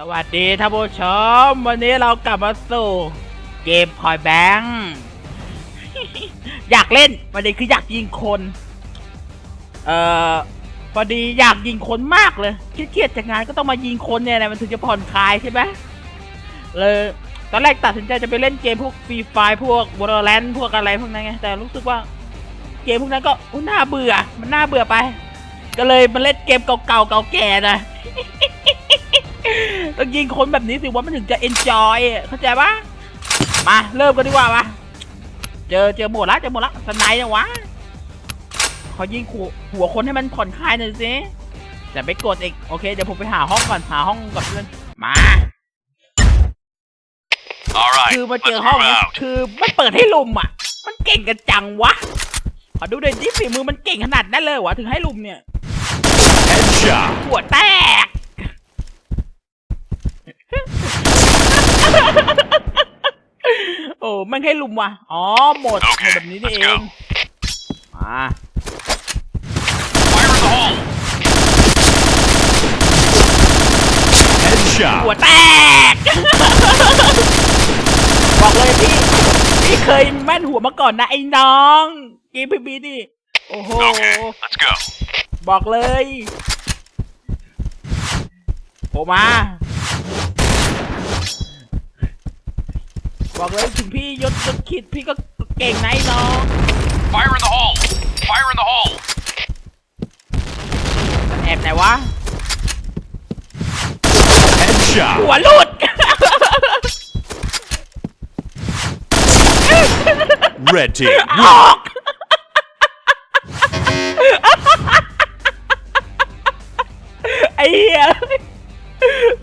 สวัสดีท่านผู้ชม วันนี้เรากลับมาสู่เกมพอยแบงค์อยากเล่นประเด็นคืออยากยิงคน เอ่อพอดีอยากยิงคนมากเลยเครียดจากงานก็ต้องมายิงคนเนี่ยนะมันถึงจะผ่อนคลายใช่ไหมเลยตอนแรกตัดสินใจจะไปเล่นเกมพวกฟรีไฟพวก v a l o r a n t พวกอะไรพวกนั้นไงแต่รู้สึกว่าเกมพวกนั้นก็อุน่าเบื่อ มันน่าเบื่อไป ก็เลยมาเล่นเกมเก่าๆเก่าแก่นะ ต้องยิงคนแบบนี้สิว่ามันถึงจะ enjoy เข้าใจปะมาเริ่มกันดีกว่าปะเจอเจอหมดละเจอหมดละสไนด์นะวะขอยิงหัวหัวคนให้มันผ่อนคลายหน่อยสิแต่ไปกดอีกโอเคเดี๋ยวผมไปหาห้องก่อนหาห้องกับเพื่อนมา All right, คือมา let's เจอห้อง move นี้ out. คือไม่เปิดให้ลุมอะ มันเก่งกันจังวะขอดูหน่อยดิฝีมือมันเก่งขนาดนั้นเลยวะถึงให้ลุมเนี่ย Headshot. หัวแตก โอ้มันให้ลุมว่ะ อ๋อ หมดโอหเคมดแบบนี้นี่ let's เอ go งมา Fire in the hole. Headshot. หัวแตก บอกเลยพี่ พี่เคยแม่นหัวมาก่อนนะไอ้น้องเกมพีบีดิโอ้โห Okay, let's go. บอกเลย โผล่มา บอกเลยถึงพี่ยศยศขิดพี่ก็เก่งนะไอ้น้อง Fire in the hole. Fire in the hole. มันแอบไหนวะ Headshot. หัวหลุด Red team. ออกไอ้เหี้ย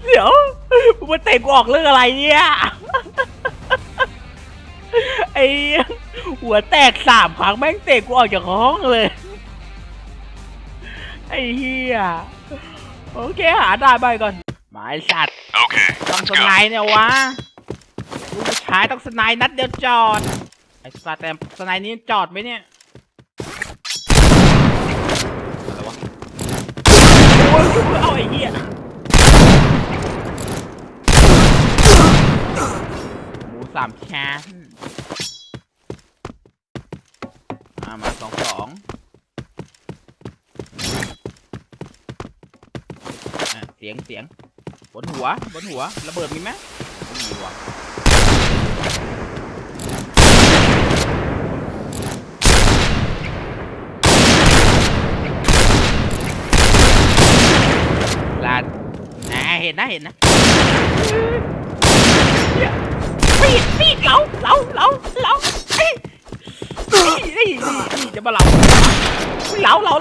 เดี๋ยวมึงมาเตะกูออกเรื่องอะไรเนี่ยไอ้เหี้ยหัวแตกสามครั้งแม่งเตะกูออกจากห้องเลย ไอ้เหี้ยโอเคหาได้ไปก่อนหมายสัตว์ Okay, ต้อง let's ส go. ไนด์เนี่ยวะลูกผู้ชายต้องสไนด์นัดเดียวจอดไอ้สัตว์แต่สไนด์นี้จอดไหมเนี่ยอะไรวะโอ้ยเอาไอ้เหี้ยหมูสามชั้น สียงเสียง บนหัว บนหัว ระเบิดมีไหมไม่มีว่ะลานอ่าเห็นนะเห็นนะปีดปีดเหลาเหลาเหลาเหลาเอ้ยนี่นี่นี่นี่จะมาเหลาเหลาเหลา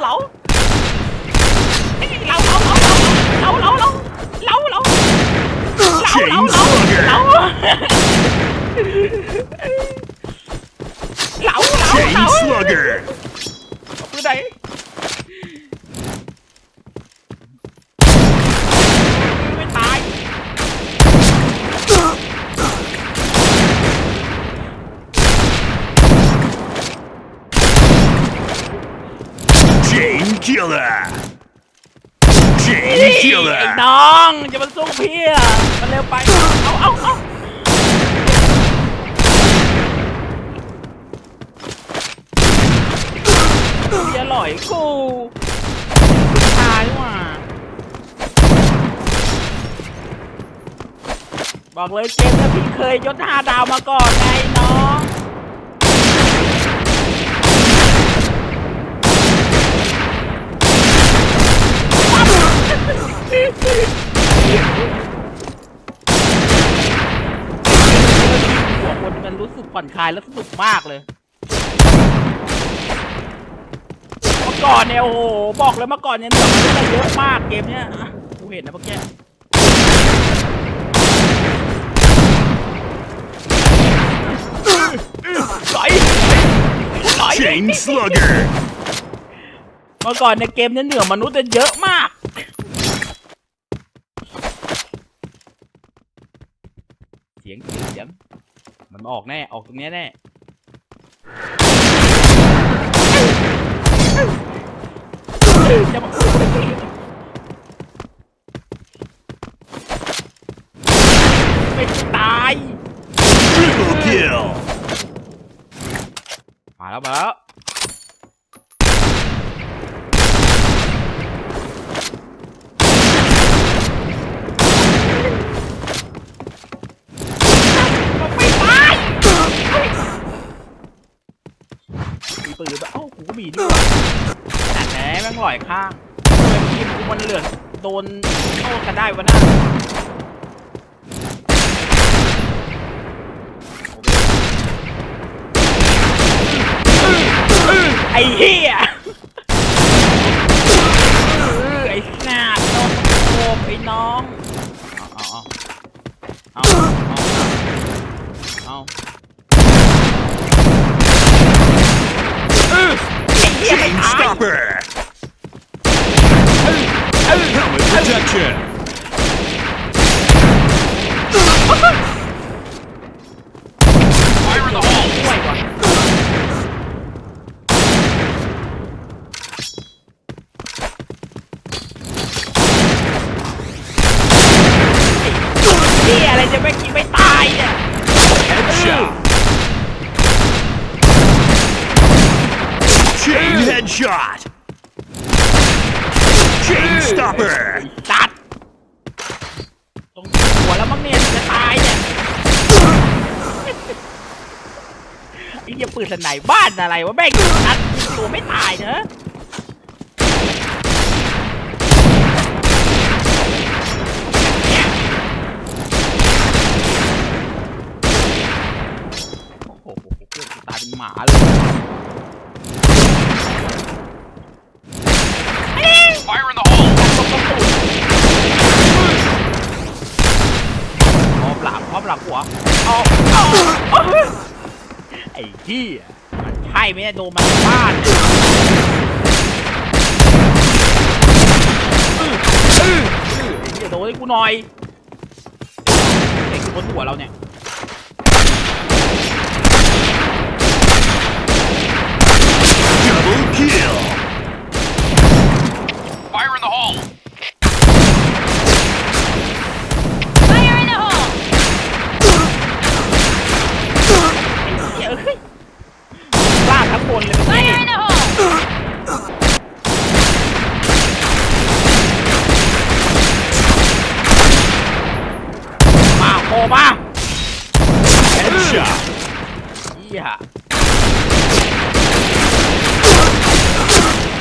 เหลาเหลาเหลา Chain Slugger. ปืนไหนไม่ตาย Chain Killer. นี่ Chain ไอ้ Killer. น้องจะมาสู้พี่อะมันเร็วไป เอาเอาเอา เบียร์หลอยกูตายว่ะบอกเลยเกมนี้พี่เคยยศห้าดาวมาก่อนไงน้องหัวคนมันรู้สึกผ่อนคลายและสนุกมากเลย ก่อนเนี่ยโอ้โหบอกเลยเมื่อก่อนเนี่ยเหนื่อยมันจะเยอะมากเกมเนี้ยอะกูเห็นนะเมื่อกี้ไหลไหล Chain Slugger. เมื่อก่อนในเกมเนี่ยเหนือมนุษย์จะเยอะมาก เสียงเสียงเสียงมันออกแน่ ออกตรงเนี้ยแน่ ไม่ตาย Triple kill มาแล้วมาแล้วปืนเอ้ากูก็มีด้วย งหลอยข้างทำไมทีมกูมันเหลือโดนเข้ากันได้วะน่ะไอ้เหี้ย Helmet protection. ด้วยว่ะนี่อะไรจะไม่กินไม่ตายเนี่ย Headshot. Chain headshot. Chain stopper. ยปืนสไนป์บ้านอะไรวะแม่งนัดยิงตัวไม่ตายเนอะโอ้โหเพื่อนกูตายเป็นหมาเลย Fire in the hole! พร้อมหลับพร้อมหลับหัวเอาเอา ไอ้ที่มันใช่ไหมเนี่ยโดนมันบ้านเอออื้ออื้อไอ้เหี้ยโดนให้กูหน่อยไอ้กูบนหัวเราเนี่ย Double kill. Fire in the hole! Fire in the hole! ไอ้เหี้ยเอ้ยลากทั้งบนเลย Fire in the hole! มาโคมา Headshot. เหี้ย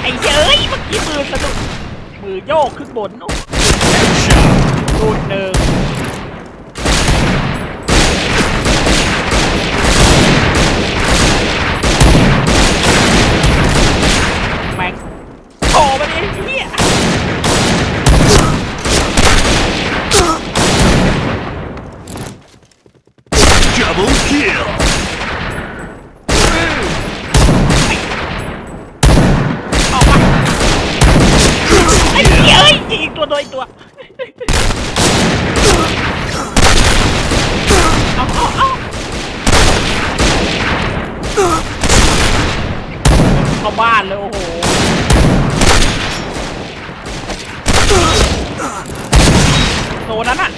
ไอ้เย้ยเมื่อกี้มือสะดุดมือโยกขึ้นบนโอ้ Headshot. ดูดหนึ่งแม็กโผล่มาดิไอ้เหี้ย Double kill. ออกมาไอ้เหี้ยเอ้ย ยิงตัวโดยตัว เอาเอาเอาเข้าบ้านเลยโอ้โหโซนนั้นอะ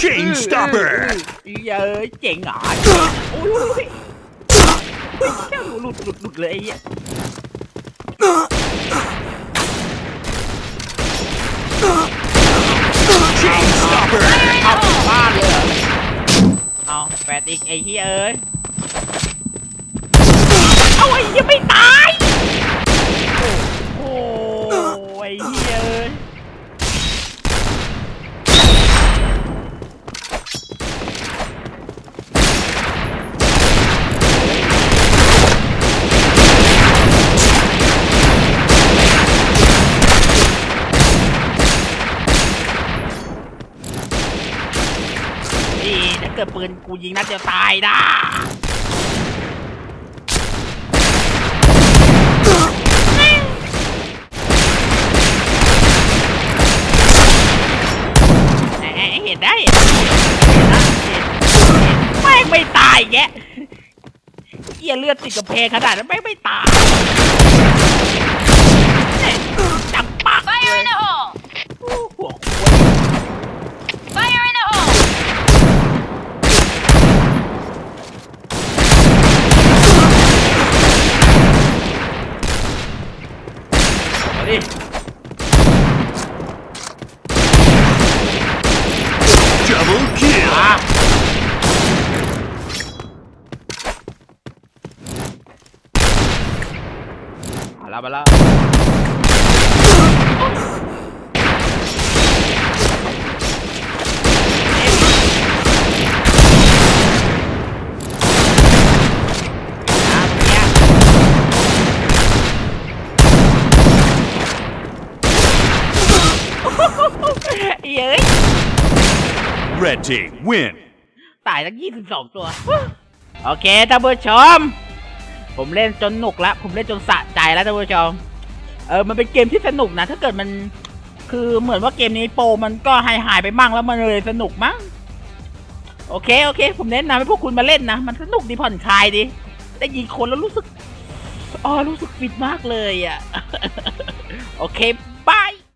Chain stopper. อีเอ้ยเจ๋งเหรอโอ้ยแค่หลุดหลุดหลุดหลุดเลยไอ้เหี้ย Chain stopper. เอาถึงบ้านเลยเหรอเอาแปดอีกไอ้เหี้ยเอ้ยเอาไอ้เหี้ยไม่ตาย โอ้โหไอ้เหี้ยเอ้ย นี่ถ้าเกิดปืนกูยิงนัดเดียวตายนะแหมเห็นได้เห็นนะเห็นไม่ไม่ตายแกเกี่ยเลือดติดกับเพขนาดนั้นไม่ไม่ตายจังปัก Fire in the ดิมาเอาละมาละ team win. ตายตั้งยี่สิบสองตัว โอเคท่านผู้ชม ผมเล่นจนหนุกแล้ว ผมเล่นจนสะใจแล้วท่านผู้ชม เออ มันเป็นเกมที่สนุกนะ ถ้าเกิดมัน คือเหมือนว่าเกมนี้โปรมันก็หายหายไปมั่งแล้วมันเลยสนุกมั้ง โอเค โอเค ผมแนะนำให้พวกคุณมาเล่นนะ มันสนุกดีผ่อนคลายดี ได้ยิงคนแล้วรู้สึก อ๋อ รู้สึกฟิตมากเลยอะ โอเค